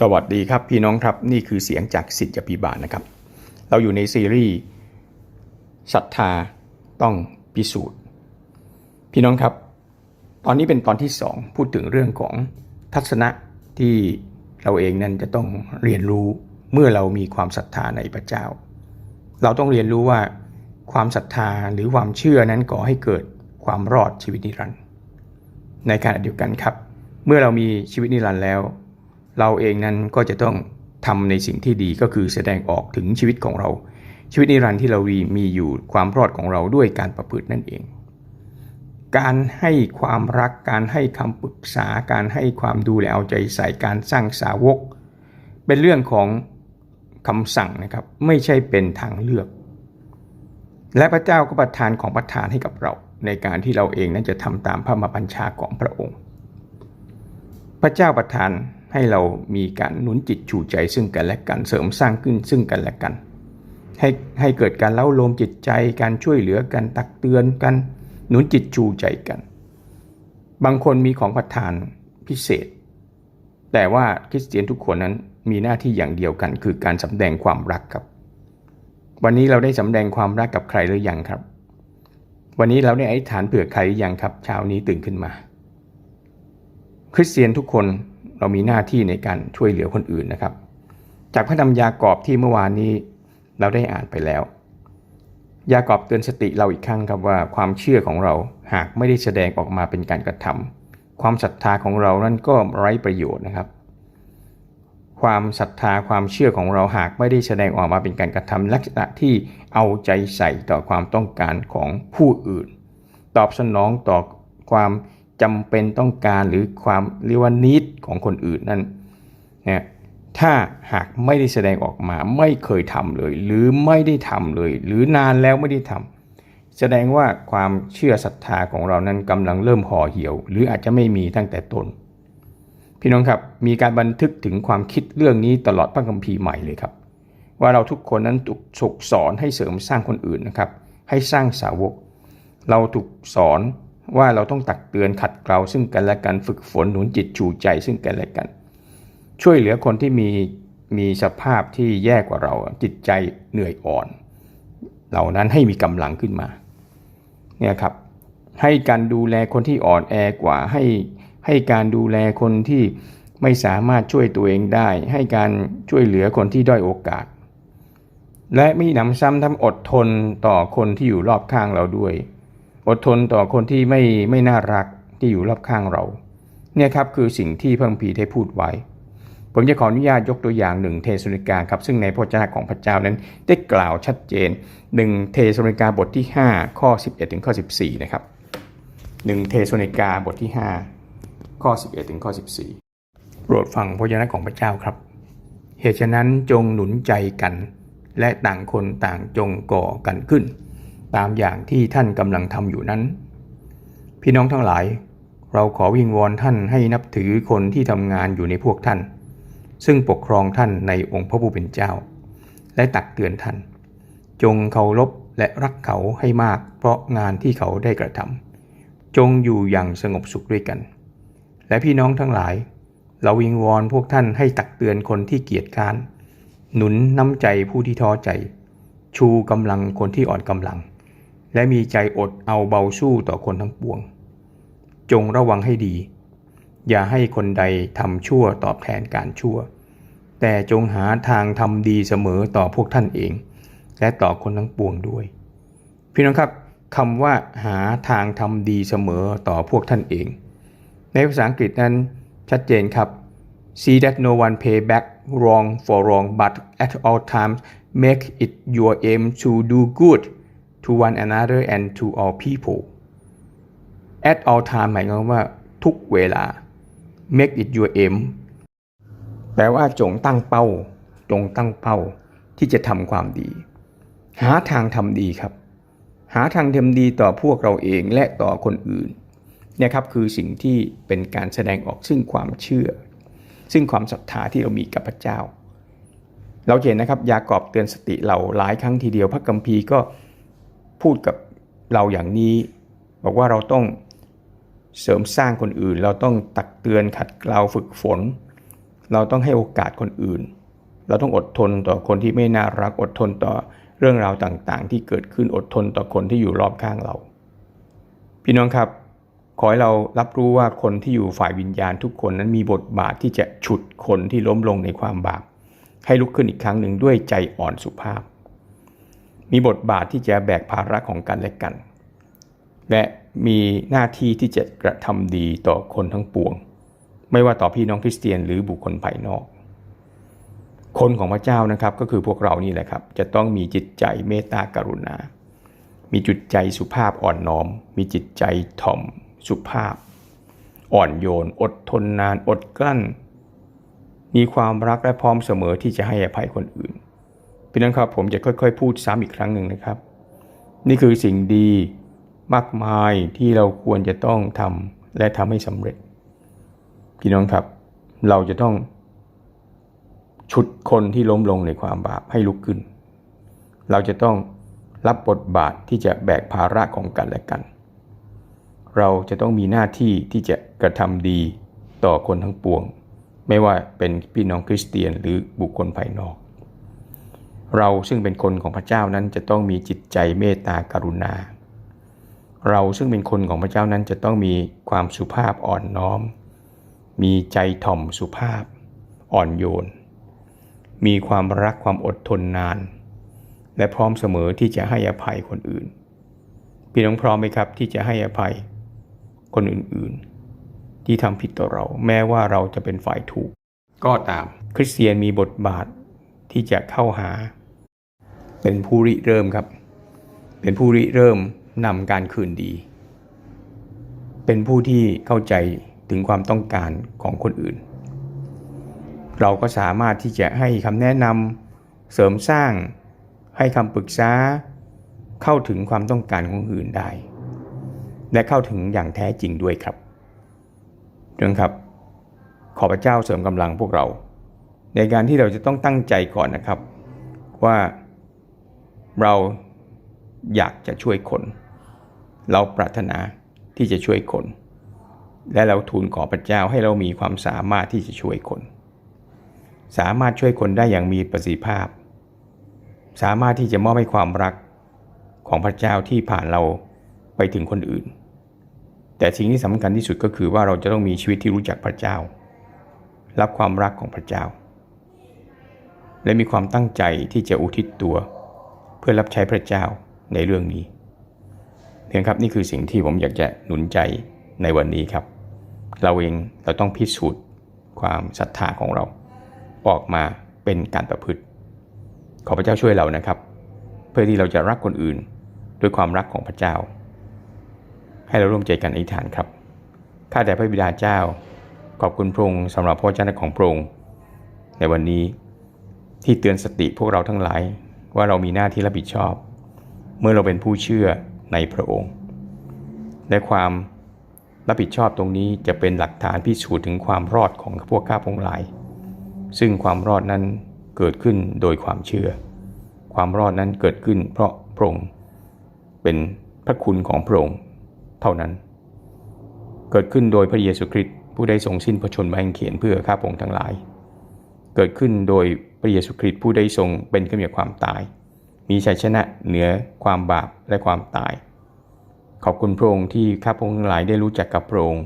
สวัสดีครับพี่น้องครับนี่คือเสียงจากสิทธิพิบาลนะครับ เราอยู่ในซีรีส์ศรัทธาต้องพิสูจน์ พี่น้องครับ ตอนนี้เป็นตอนที่สองพูดถึงเรื่องของทัศนะที่เราเองนั้นจะต้องเรียนรู้เมื่อเรามีความศรัทธาในพระเจ้า เราต้องเรียนรู้ว่าความศรัทธาหรือความเชื่อนั้นก่อให้เกิดความรอดชีวิตนิรันดร์ในขณะเดียวกันครับ เมื่อเรามีชีวิตนิรันดร์แล้ว เราเองนั้นก็จะต้องทำในสิ่งที่ดีก็คือแสดงออกถึงชีวิตของเรา ชีวิตนิรันดร์ที่เรามีมีอยู่ความรอดของเราด้วยการประพฤตินั่นเอง การให้ความรักการให้คำปรึกษาการให้ความดูแลเอาใจใส่การสร้างสาวก เป็นเรื่องของคำสั่งนะครับไม่ใช่เป็นทางเลือก และพระเจ้าก็ประทานของประทานให้กับเรา ในการที่เราเองนั้นจะทำตามพระมบัญชาของพระองค์ พระเจ้าประทาน ให้เรามีการหนุนจิตชูใจซึ่งกันและกันเสริมสร้างขึ้นซึ่งกันและกัน ให้ให้เกิดการเล่าโลมจิตใจการช่วยเหลือกันตักเตือนกันหนุนจิตชูใจกัน บางคนมีของประทานพิเศษ แต่ว่าคริสเตียนทุกคนนั้นมีหน้าที่อย่างเดียวกัน คือการสำแดงความรักครับ วันนี้เราได้สำแดงความรักกับใครหรือยังครับ วันนี้เราได้อธิษฐานเผื่อใครหรือยังครับเช้านี้ตื่นขึ้นมา คริสเตียนทุกคน เรามีหน้าที่ในการช่วยเหลือคนอื่นนะครับ จากพระธรรมยากอบที่เมื่อวานนี้เราได้อ่านไปแล้ว ยากอบเตือนสติเราอีกครั้งครับว่าความเชื่อของเราหากไม่ได้แสดงออกมาเป็นการกระทำความศรัทธาของเรานั่นก็ไร้ประโยชน์นะครับ ความศรัทธาความเชื่อของเราหากไม่ได้แสดงออกมาเป็นการกระทำลักษณะที่เอาใจใส่ต่อความต้องการของผู้อื่น ตอบสนองต่อความจำเป็นต้องการหรือความเรียกว่านิด ของคนอื่นนั่นนะถ้าหากไม่ได้แสดงออกมาไม่เคยทำเลย หรือไม่ได้ทำเลย หรือนานแล้วไม่ได้ทำแสดงว่าความเชื่อศรัทธาของเรานั้นกำลังเริ่มห่อเหี่ยว หรืออาจจะไม่มีตั้งแต่ต้นพี่น้องครับมีการบันทึกถึงความคิดเรื่องนี้ตลอดพระคัมภีร์ใหม่เลยครับ ว่าเราทุกคนนั้นถูกสกสอนให้เสริมสร้างคนอื่นนะครับ ให้สร้างสาวก เราถูกสอน ว่าเราต้องตักเตือนขัดเกลาซึ่งกันและกันฝึกฝนหนุนจิตชูใจซึ่งกันและกัน ช่วยเหลือคนที่มีมีสภาพที่แย่กว่าเราจิตใจเหนื่อยอ่อน เหล่านั้นให้มีกำลังขึ้นมาเนี่ยครับให้การดูแลคนที่อ่อนแอกว่าให้ให้การดูแลคนที่ไม่สามารถช่วยตัวเองได้ ให้การช่วยเหลือคนที่ด้อยโอกาส และมีหนำซ้ำทำอดทนต่อคนที่อยู่รอบข้างเราด้วย อดทนต่อคนที่ไม่ไม่น่ารักที่อยู่รอบข้างเรา เนี่ยครับคือสิ่งที่พระคัมภีร์ได้พูดไว้ ผมจะขออนุญาตยกตัวอย่างหนึ่งเทสนิกาครับซึ่งในพระเจ้าของพระเจ้านั้นได้กล่าวชัดเจนหนึ่งเทสนิกาบทที่ 5 ข้อ 11 ถึงข้อ 14 นะครับหนึ่งเทสนิกาบทที่ 5 ข้อ 11 ถึงข้อ 14 โปรดฟังพระเจ้าของพระเจ้าครับ เหตุฉะนั้นจงหนุนใจกัน และต่างคนต่างจงก่อกันขึ้น ตามอย่างที่ท่านกำลังทำอยู่นั้น พี่น้องทั้งหลาย เราขอวิงวอนท่านให้นับถือคนที่ทำงานอยู่ในพวกท่าน ซึ่งปกครองท่านในองค์พระผู้เป็นเจ้า และตักเตือนท่าน จงเคารพและรักเขาให้มาก เพราะงานที่เขาได้กระทำจงอยู่อย่างสงบสุขด้วยกัน และพี่น้องทั้งหลาย เราวิงวอนพวกท่านให้ตักเตือนคนที่เกียจค้านหนุนน้ำใจผู้ที่ท้อใจ ชูกำลังคนที่อ่อนกำลัง และมีใจอดเอาเบาสู้ต่อคนทั้งปวง จงระวังให้ดี อย่าให้คนใดทำชั่วตอบแทนการชั่ว แต่จงหาทางทำดีเสมอต่อพวกท่านเอง และต่อคนทั้งปวงด้วย พี่น้องครับคำว่าหาทางทำดีเสมอต่อพวกท่านเอง ในภาษาอังกฤษนั้นชัดเจนครับ see that no one pay back wrong for wrong but at all times make it your aim to do good to one another and to all people at all time หมายความว่าทุกเวลา make it your aim แปลว่าจงตั้งเป้า จงตั้งเป้า ที่จะทำความดี หาทางทำดีครับ หาทางทำดีต่อพวกเราเองและต่อคนอื่นเนี่ยครับคือสิ่งที่เป็นการแสดงออกซึ่งความเชื่อ ซึ่งความศรัทธาที่เรามีกับพระเจ้า เราเห็นนะครับยากอบเตือนสติเราหลายครั้งทีเดียวพระกัมภีร์ก็ พูดกับเราอย่างนี้ บอกว่าเราต้องเสริมสร้างคนอื่น เราต้องตักเตือนขัดเกลาฝึกฝน เราต้องให้โอกาสคนอื่น เราต้องอดทนต่อคนที่ไม่น่ารักอดทนต่อเรื่องราวต่างๆ ที่เกิดขึ้นอดทนต่อคนที่อยู่รอบข้างเรา พี่น้องครับขอให้เรารับรู้ว่าคนที่อยู่ฝ่ายวิญญาณทุกคนนั้นมีบทบาทที่จะฉุดคนที่ล้มลงในความบาปให้ลุกขึ้นอีกครั้งหนึ่งด้วยใจอ่อนสุภาพ มีบทบาทที่จะแบกภาระของกันและกัน และมีหน้าที่ที่จะกระทำดีต่อคนทั้งปวง ไม่ว่าต่อพี่น้องคริสเตียนหรือบุคคลภายนอก คนของพระเจ้านะครับก็คือพวกเรานี่แหละครับ จะต้องมีจิตใจเมตตากรุณา มีจิตใจสุภาพอ่อนน้อม มีจิตใจถ่อม สุภาพ อ่อนโยน อดทนนาน อดกลั้น มีความรักและพร้อมเสมอที่จะให้อภัยคนอื่น พี่น้องครับผมจะค่อยๆ พูดซ้ำอีกครั้งหนึ่งนะครับ นี่คือสิ่งดีมากมายที่เราควรจะต้องทำและทำให้สำเร็จ พี่น้องครับ เราจะต้องชุดคนที่ล้มลงในความบาปให้ลุกขึ้น เราจะต้องรับบทบาทที่จะแบกภาระของกันและกัน เราจะต้องมีหน้าที่ที่จะกระทำดีต่อคนทั้งปวง ไม่ว่าเป็นพี่น้องคริสเตียนหรือบุคคลภายนอก เราซึ่งเป็นคนของพระเจ้านั้นจะต้องมีจิตใจเมตตากรุณา เราซึ่งเป็นคนของพระเจ้านั้นจะต้องมีความสุภาพอ่อนน้อม มีใจถ่อมสุภาพ อ่อนโยน มีความรักความอดทนนาน และพร้อมเสมอที่จะให้อภัยคนอื่น พี่น้องพร้อมไหมครับที่จะให้อภัยคนอื่นๆ ที่ทำผิดต่อเรา แม้ว่าเราจะเป็นฝ่ายถูก ก็ตามคริสเตียนมีบทบาทที่จะเข้าหา เป็นผู้ริเริ่มครับ เป็นผู้ริเริ่มนำการคืนดี เป็นผู้ที่เข้าใจถึงความต้องการของคนอื่น เราก็สามารถที่จะให้คำแนะนำเสริมสร้าง ให้คำปรึกษา เข้าถึงความต้องการของอื่นได้ และเข้าถึงอย่างแท้จริงด้วยครับเรื่องครับ ขอพระเจ้าเสริมกำลังพวกเรา ในการที่เราจะต้องตั้งใจก่อนนะครับ ว่า เราอยากจะช่วยคน เราปรารถนาที่จะช่วยคน และเราทูลขอพระเจ้าให้เรามีความสามารถที่จะช่วยคน สามารถช่วยคนได้อย่างมีประสิทธิภาพ สามารถที่จะมอบให้ความรักของพระเจ้าที่ผ่านเราไปถึงคนอื่น แต่สิ่งที่สำคัญที่สุดก็คือว่าเราจะต้องมีชีวิตที่รู้จักพระเจ้า รับความรักของพระเจ้า และมีความตั้งใจที่จะอุทิศตัว พื่อรับใช้พระเจ้าในเรื่องนี้เพียงครับนี่คือสิ่งที่ผมอยากจะหนุนใจในวันนี้ครับ เราเองเราต้องพิสูจน์ความศรัทธาของเราออกมาเป็นการประพฤติ ขอพระเจ้าช่วยเรานะครับ เพื่อที่เราจะรักคนอื่นด้วยความรักของพระเจ้า ให้เราร่วมใจกันอธิษฐานครับข้าแต่พระบิดาเจ้า ขอบคุณพระองค์สำหรับพระเจ้าของพระองค์ในวันนี้ที่เตือนสติพวกเราทั้งหลาย ว่าเรามีหน้าที่รับผิดชอบ เมื่อเราเป็นผู้เชื่อในพระองค์ และความรับผิดชอบตรงนี้จะเป็นหลักฐานพิสูจน์ถึงความรอดของพวกข้าพงหลาย ซึ่งความรอดนั้นเกิดขึ้นโดยความเชื่อ ความรอดนั้นเกิดขึ้นเพราะพระองค์เป็นพระคุณของพระองค์เท่านั้น เกิดขึ้นโดยพระเยซูคริสต์ผู้ได้ทรงสิ้นพระชนม์มาแห่งเขียนเพื่อข้าพงทั้งหลาย เกิดขึ้นโดย ระเยซูคริสต์ผู้ได้ทรงเป็นขึ้นจากความตาย มีชัยชนะเหนือความบาปและความตาย ขอบคุณพระองค์ที่ข้าพงทั้งหลายได้รู้จักกับพระองค์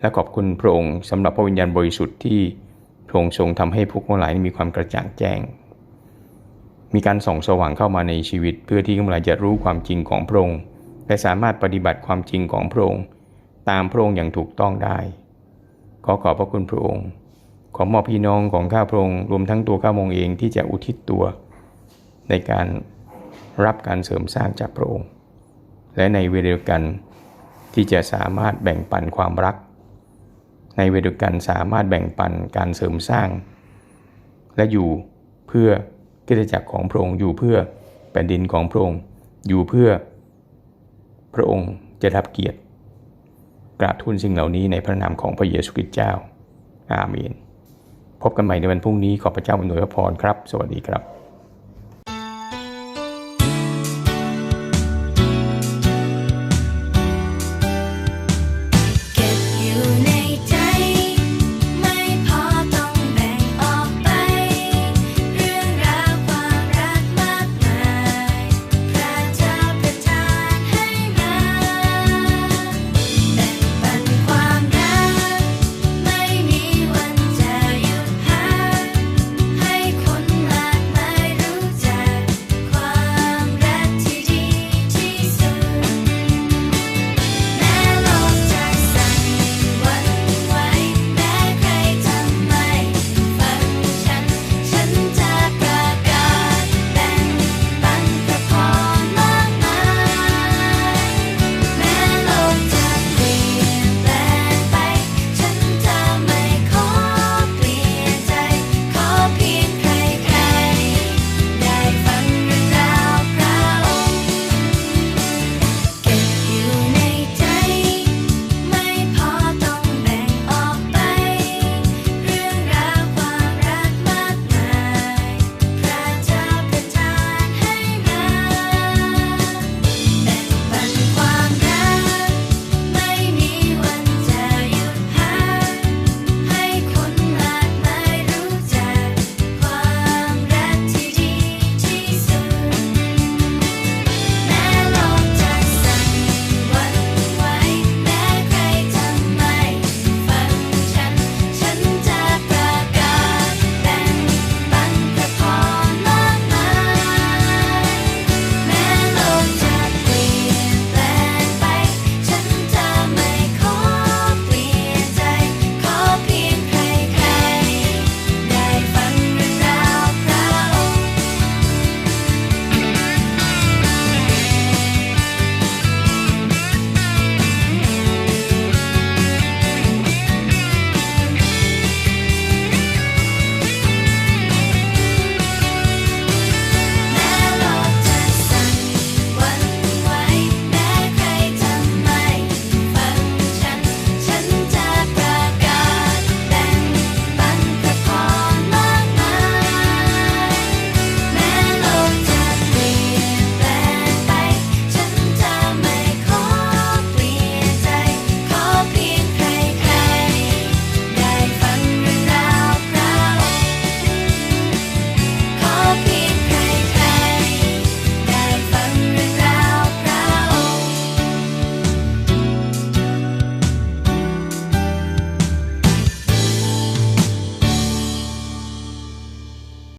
และขอบคุณพระองค์สำหรับพระวิญญาณบริสุทธิ์ที่พระองค์ทรงทำให้พวกทั้งหลายมีความกระจ่างแจ้ง มีการส่องสว่างเข้ามาในชีวิต เพื่อที่ทั้งหลายจะรู้ความจริงของพระองค์และสามารถปฏิบัติความจริงของพระองค์ ตามพระองค์อย่างถูกต้องได้ ขอขอบพระคุณพระองค์ ขอมอบพี่น้องของข้าพระองค์รวมทั้งตัวข้าพระองค์เองที่จะอุทิศตัว ในการรับการเสริมสร้างจากพระองค์ และในเวลาเดียวกันที่จะสามารถแบ่งปันความรัก ในเวลาเดียวกันสามารถแบ่งปันการเสริมสร้าง และอยู่เพื่อกิจจักรของพระองค์อยู่เพื่อแผ่นดินของพระองค์อยู่เพื่อพระองค์จะรับเกียรติกราบทูลสิ่งเหล่านี้ในพระนามของพระเยซูคริสต์เจ้า อาเมน พบกันใหม่ในวันพรุ่งนี้ขอพระเจ้าอำนวยพพรครับ สวัสดีครับ